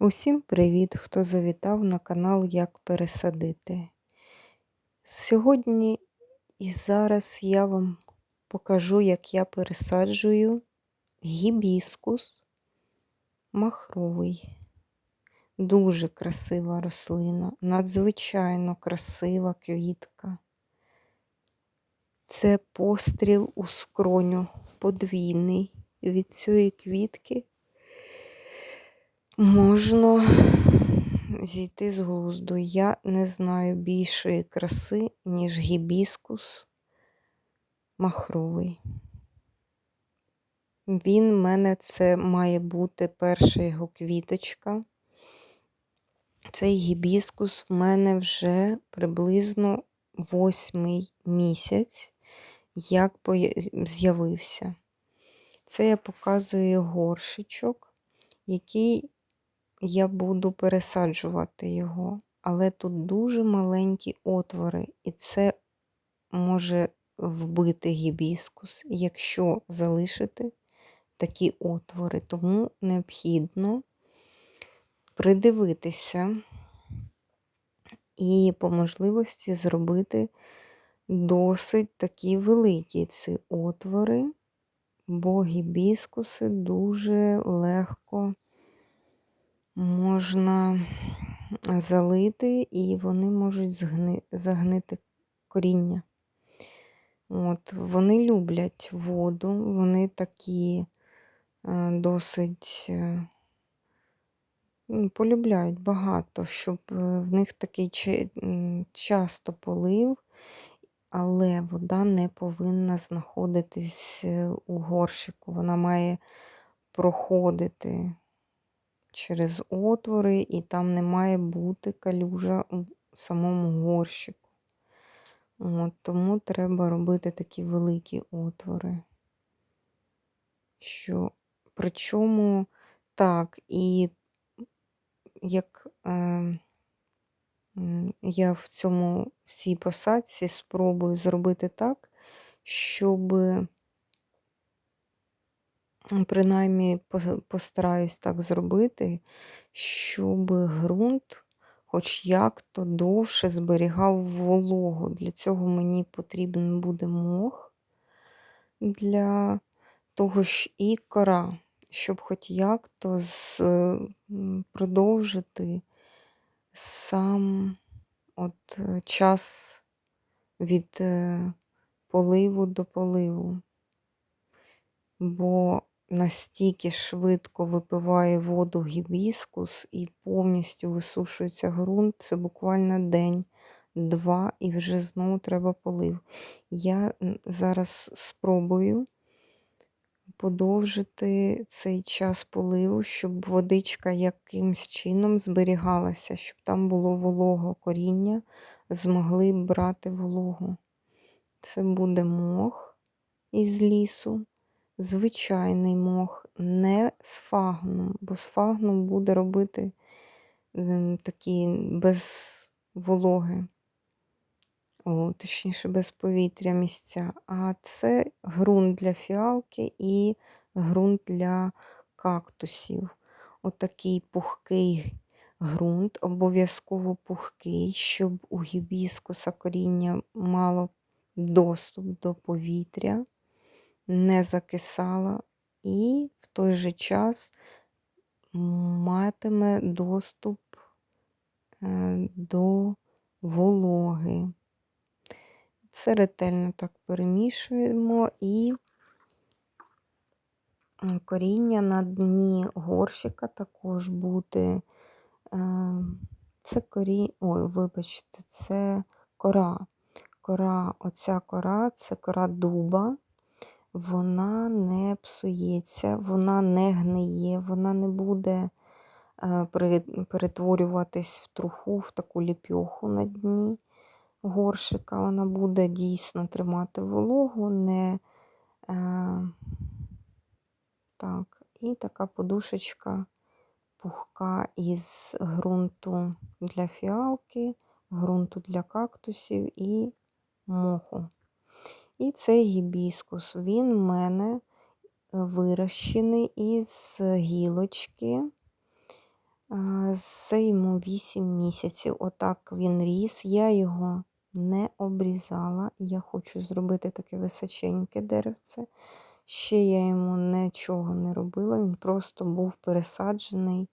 Усім привіт, хто завітав на канал Як пересадити. Сьогодні і зараз я вам покажу, як я пересаджую гібіскус махровий. Дуже красива рослина, надзвичайно красива квітка. Це постріл у скроню подвійний від цієї квітки можна зійти з глузду. Я не знаю більшої краси, ніж гібіскус махровий. Він в мене це має бути перша його квіточка. Цей гібіскус в мене вже приблизно восьмий місяць, як з'явився. Це я показую горшичок, який я буду пересаджувати його, але тут дуже маленькі отвори, і це може вбити гібіскус, якщо залишити такі отвори. Тому необхідно придивитися і по можливості зробити досить такі великі ці отвори, бо гібіскуси дуже легко можна залити, і вони можуть згни... загнити коріння. От, Вони люблять воду, вони такі е, досить е, полюбляють багато, щоб е, в них такий часто полив, але вода не повинна знаходитись у горщику. Вона має проходити через отвори, і там не має бути калюжа у самому горщику. От, Тому треба робити такі великі отвори. Що, Причому так, і як е, я в цьому в цій посадці спробую зробити так, щоб принаймні постараюсь так зробити, щоб ґрунт хоч як-то довше зберігав вологу. Для цього мені потрібен буде мох для того ж і кора, щоб хоч як-то продовжити сам от час від е, поливу до поливу. Бо настільки швидко випиває воду гібіскус і повністю висушується ґрунт, це буквально день-два, і вже знову треба полив. Я зараз спробую подовжити цей час поливу, щоб водичка якимсь чином зберігалася, щоб там було волого коріння, змогли брати вологу. Це буде мох із лісу звичайний мох, не з фагном, бо з фагном буде робити ем, такі без вологи, О, точніше, без повітря місця. А це ґрунт для фіалки і ґрунт для кактусів. Отакий пухкий ґрунт, обов'язково пухкий, щоб у гібіскуса коріння мало доступ до повітря не закисала і в той же час матиме доступ е, до вологи. Це ретельно так перемішуємо і коріння на дні горщика також буде. Е, це коріння, ой, вибачте, це кора. Кора, оця кора це кора дуба вона не псується, вона не гниє, вона не буде е, перетворюватись в труху, в таку ліпьоху на дні горшика. Вона буде дійсно тримати вологу, не е, так, і така подушечка пухка із ґрунту для фіалки, ґрунту для кактусів і моху. І цей гібіскус, він в мене вирощений із гілочки Це йому 8 місяців. Отак він ріс. Я його не обрізала. Я хочу зробити таке височеньке деревце. Ще я йому нічого не робила, він просто був пересаджений.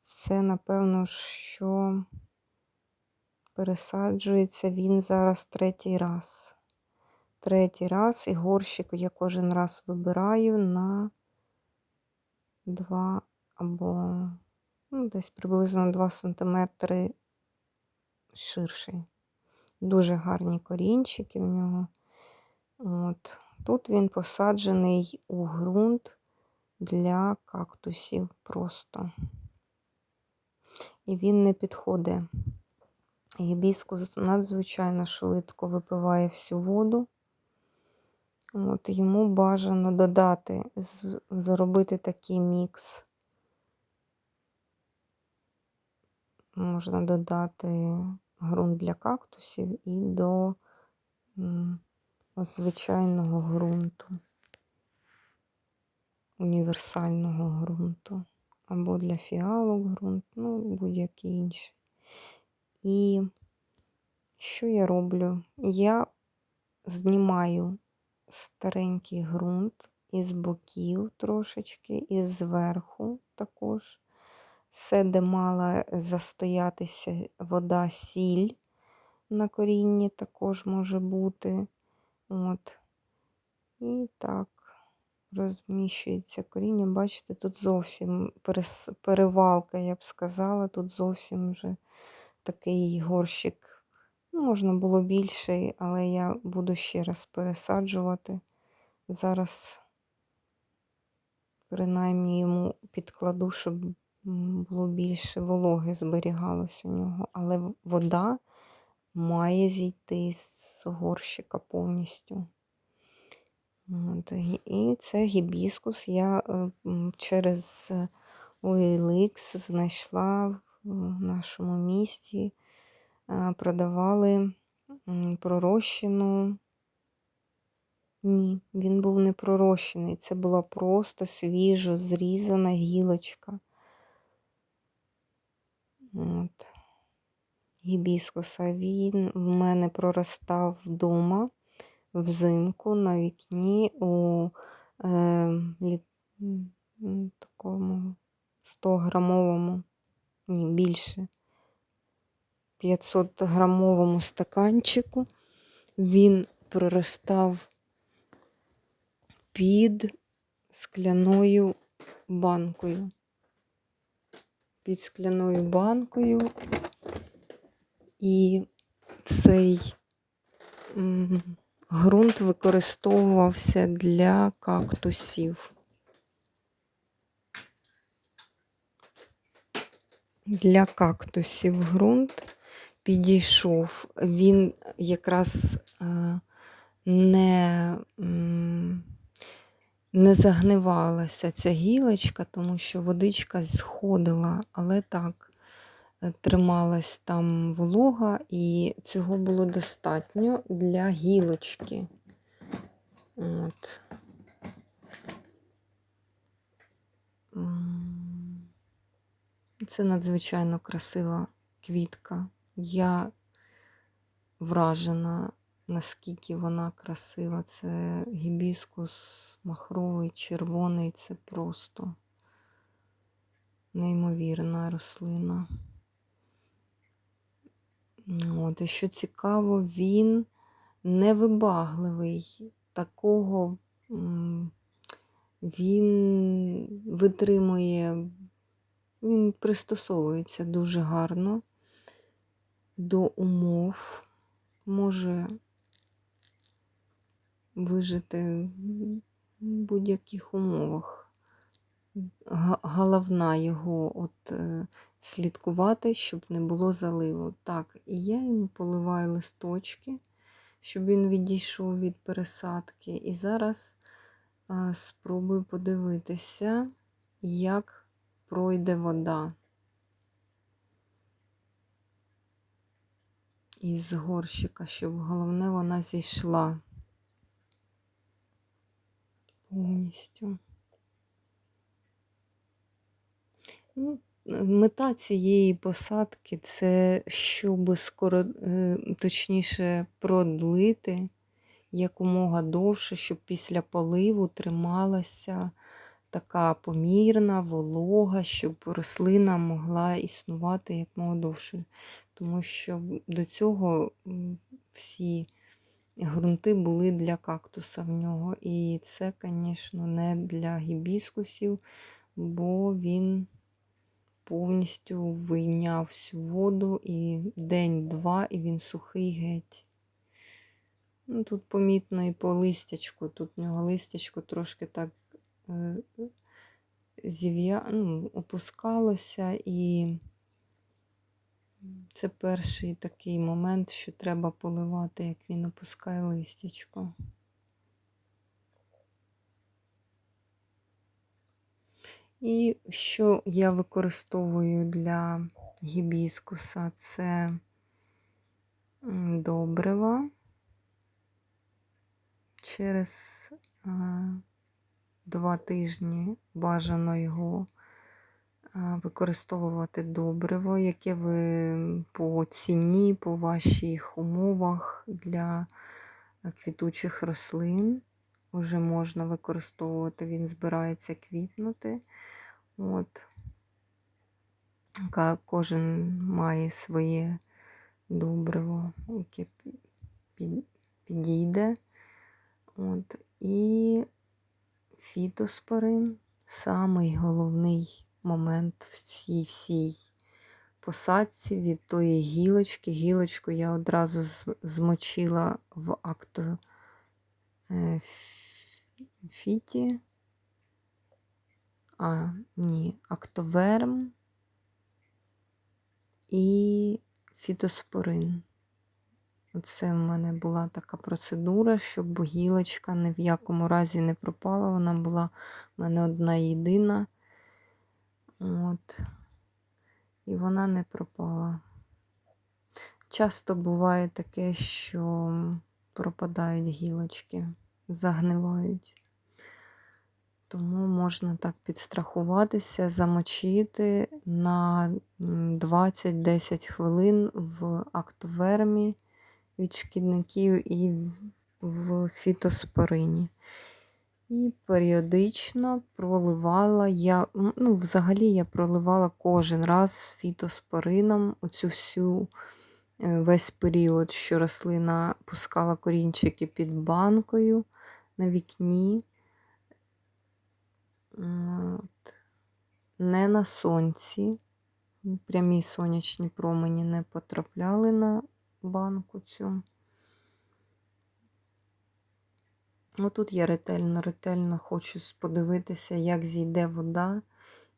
Це, напевно, що пересаджується він зараз третій раз. Третій раз, і горщик я кожен раз вибираю на 2 або ну, десь приблизно 2 см ширший. Дуже гарні корінчики в нього. От. Тут він посаджений у ґрунт для кактусів просто. І він не підходить. Гібіскус надзвичайно швидко випиває всю воду. От, Йому бажано додати, зробити такий мікс. Можна додати ґрунт для кактусів і до звичайного ґрунту, універсального ґрунту, або для фіалок ґрунт, ну, будь-який інший. І що я роблю? Я знімаю старенький ґрунт із боків трошечки, і зверху також. Все, де мала застоятися вода, сіль на корінні також може бути. От. І так, розміщується коріння. Бачите, тут зовсім перевалка, я б сказала, тут зовсім вже такий горщик. Можна було більший, але я буду ще раз пересаджувати. Зараз, принаймні, йому підкладу, щоб було більше вологи зберігалось у нього, але вода має зійти з горщика повністю. От, І це гібіскус я е, через OLX знайшла в нашому місті, продавали пророщену. Ні, він був не пророщений. Це була просто свіжо зрізана гілочка. От. Гібіскуса він в мене проростав вдома взимку на вікні у е, лі, такому 100 грамовому, ні, більше 500 грамовому стаканчику. Він проростав під скляною банкою. Під скляною банкою і цей ґрунт використовувався для кактусів. Для кактусів ґрунт підійшов, він якраз е, не не загнивалася ця гілочка, тому що водичка сходила, але так, е, трималась там волога, і цього було достатньо для гілочки. От. Це надзвичайно красива квітка. Я вражена, наскільки вона красива. Це гібіскус махровий, червоний це просто неймовірна рослина. От, І що цікаво, він невибагливий, такого він витримує, він пристосовується дуже гарно до умов, може вижити в будь-яких умовах. Головна його от е, слідкувати, щоб не було заливу. Так, і я йому поливаю листочки, щоб він відійшов від пересадки. І зараз е, спробую подивитися, як пройде вода. Із горщика, щоб головне вона зійшла повністю. Ну, мета цієї посадки це щоб скоро, е, точніше, продлити якомога довше, щоб після поливу трималася така помірна волога, щоб рослина могла існувати якомога довше. Тому що до цього всі ґрунти були для кактуса в нього. І це, звісно, не для гібіскусів, бо він повністю вийняв всю воду і день-два, і він сухий геть. Ну, Тут помітно і по листячку. Тут в нього листячко трошки так ну, опускалося, і це перший такий момент, що треба поливати, як він опускає листячко. І що я використовую для гібіскуса, це добрива через е, два тижні бажано його е, використовувати добриво, яке ви по ціні, по ваших умовах для е, квітучих рослин вже можна використовувати, він збирається квітнути. От. Кожен має своє добриво, яке підійде. От. І фітоспорин самий головний момент в цій всій посадці від тої гілочки. Гілочку я одразу змочила в акто е, фіті. А, ні, актоверм і фітоспорин. Оце в мене була така процедура, щоб гілочка ні в якому разі не пропала. Вона була в мене одна єдина. От. І вона не пропала. Часто буває таке, що пропадають гілочки, загнивають. Тому можна так підстрахуватися, замочити на 20-10 хвилин в актовермі від шкідників і в- фітоспорині. І періодично проливала я, ну, взагалі я проливала кожен раз фітоспорином оцю всю е, весь період, що рослина пускала корінчики під банкою на вікні. От. Не на сонці. Прямі сонячні промені не потрапляли на банку цю. Отут я ретельно, ретельно хочу подивитися, як зійде вода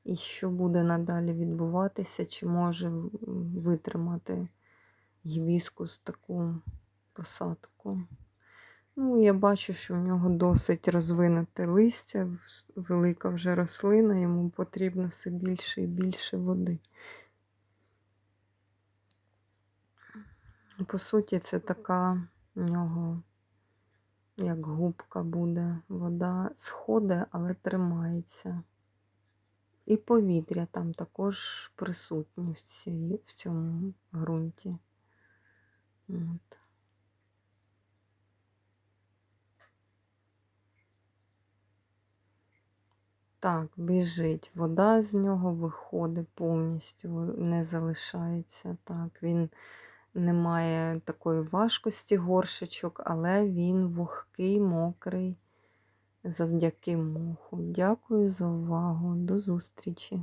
і що буде надалі відбуватися, чи може в- витримати гібіскус таку посадку. Ну, я бачу, що у нього досить розвинуте листя, велика вже рослина, йому потрібно все більше і більше води. По суті, це така у нього, як губка буде, вода сходить, але тримається. І повітря там також присутні в, цій, в цьому ґрунті. От. Так, біжить. Вода з нього виходить повністю, не залишається. Так, він не має такої важкості горшечок, але він вогкий, мокрий завдяки моху. Дякую за увагу. До зустрічі!